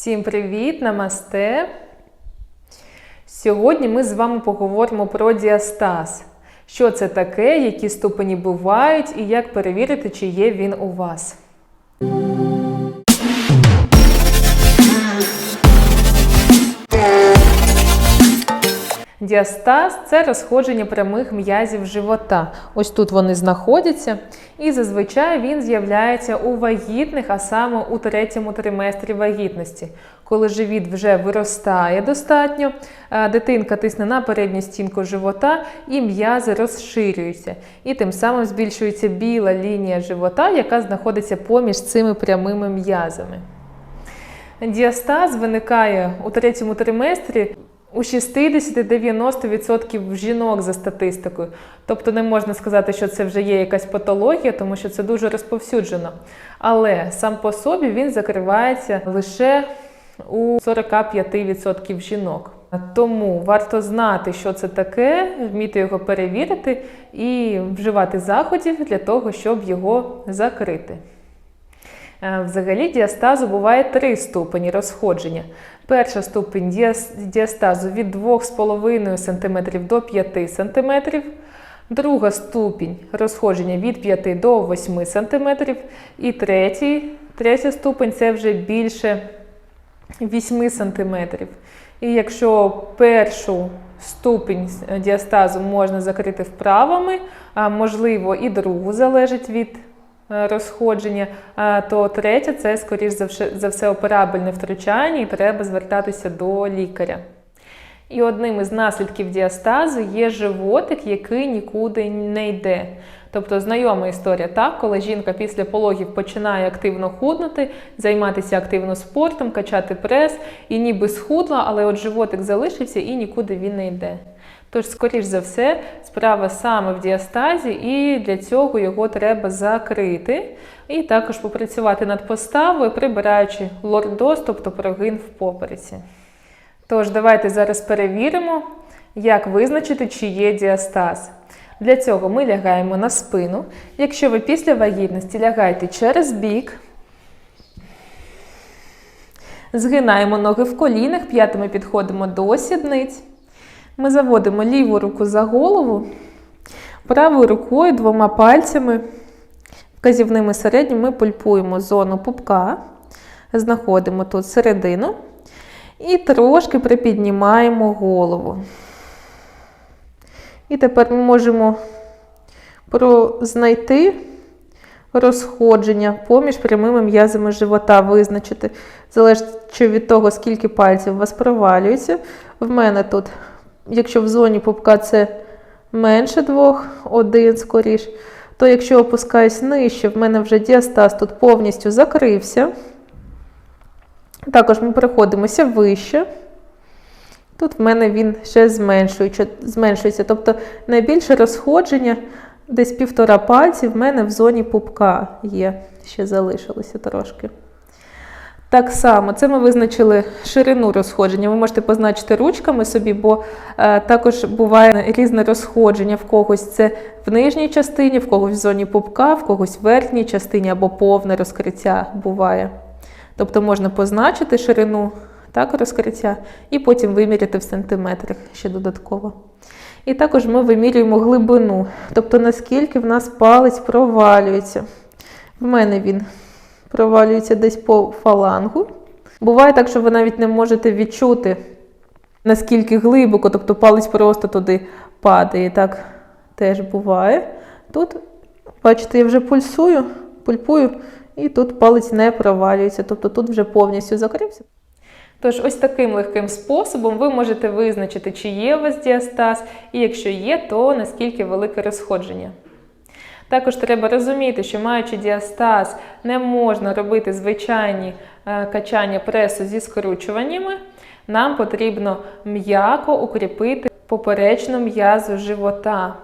Всім привіт, намасте! Сьогодні ми з вами поговоримо про діастаз. Що це таке, які ступені бувають і як перевірити, чи є він у вас. Діастаз це розходження прямих м'язів живота. Ось тут вони знаходяться, і зазвичай він з'являється у вагітних, а саме у третьому триместрі вагітності. Коли живіт вже виростає достатньо, дитинка тисне на передню стінку живота і м'язи розширюються. І тим самим збільшується біла лінія живота, яка знаходиться поміж цими прямими м'язами. Діастаз виникає у третьому триместрі у 60-90% жінок за статистикою. Тобто не можна сказати, що це вже є якась патологія, тому що це дуже розповсюджено. Але сам по собі він закривається лише у 45% жінок. Тому варто знати, що це таке, вміти його перевірити і вживати заходів для того, щоб його закрити. Е, Взагалі діастазу буває три ступені розходження. Перша ступень діастазу від 2,5 см до 5 см. Друга ступінь розходження від 5 до 8 см. І третій, третя ступень це вже більше 8 см. І якщо першу ступінь діастазу можна закрити вправами, а можливо і другу залежить від е, розходження, то третя це, скоріш за все, операбельне втручання, і треба звертатися до лікаря. І одним із наслідків діастазу є животик, який нікуди не йде. Тобто знайома історія, так, коли жінка після пологів починає активно худнути, займатися активно спортом, качати прес, і ніби схудла, але от животик залишився і нікуди він не йде. Тож, скоріш за все, справа саме в діастазі, і для цього його треба закрити. І також попрацювати над поставою, прибираючи лордоз, тобто прогин в попереці. Тож, давайте зараз перевіримо, як визначити, чи є діастаз. Для цього ми лягаємо на спину. Якщо ви після вагітності лягаєте через бік, згинаємо ноги в колінах, п'ятами підходимо до сідниць. Ми заводимо ліву руку за голову, правою рукою двома пальцями, вказівними середніми ми пульпуємо зону пупка, знаходимо тут середину і трошки припіднімаємо голову. І тепер ми можемо знайти розходження поміж прямими м'язами живота, визначити, залежно від того, скільки пальців у вас провалюється. В мене тут, якщо в зоні пупка це менше двох, один скоріш, то якщо опускаюсь нижче, в мене вже діастаз тут повністю закрився. Також ми переходимося вище. Тут в мене він ще зменшується. Тобто найбільше розходження, десь півтора пальці, в мене в зоні пупка є, ще залишилося трошки. Так само, це ми визначили ширину розходження. Ви можете позначити ручками собі, бо е, також буває різне розходження. В когось це в нижній частині, в когось в зоні пупка, в когось в верхній частині або повне розкриття буває. Тобто можна позначити ширину так, розкриття і потім виміряти в сантиметрах ще додатково. І також ми вимірюємо глибину, тобто наскільки в нас палець провалюється. В мене він провалюється десь по фалангу. Буває так, що ви навіть не можете відчути, наскільки глибоко, тобто палець просто туди падає. Так теж буває. Тут, бачите, я вже пульсую, пульпую, і тут палець не провалюється, тобто тут вже повністю закрився. Тож, ось таким легким способом ви можете визначити, чи є у вас діастаз, і якщо є, то наскільки велике розходження. Також треба розуміти, що маючи діастаз, не можна робити звичайні е, качання пресу зі скручуваннями. Нам потрібно м'яко укріпити поперечну м'язу живота.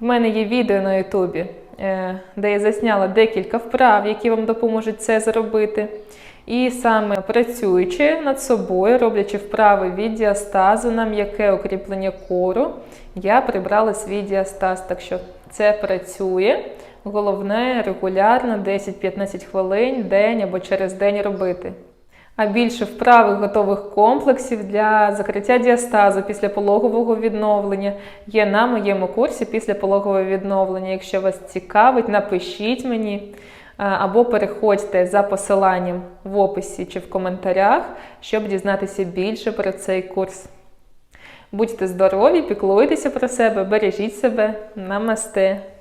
В мене є відео на Ютубі, е, де я засняла декілька вправ, які вам допоможуть це зробити. І саме працюючи над собою, роблячи вправи від діастазу на м'яке укріплення кору, я прибрала свій діастаз. Так що це працює. Головне регулярно 10-15 хвилин день або через день робити. А більше вправих готових комплексів для закриття діастазу після пологового відновлення є на моєму курсі після пологового відновлення. Якщо вас цікавить, напишіть мені або переходьте за посиланням в описі чи в коментарях, щоб дізнатися більше про цей курс. Будьте здорові, піклуйтеся про себе, бережіть себе. Намасте!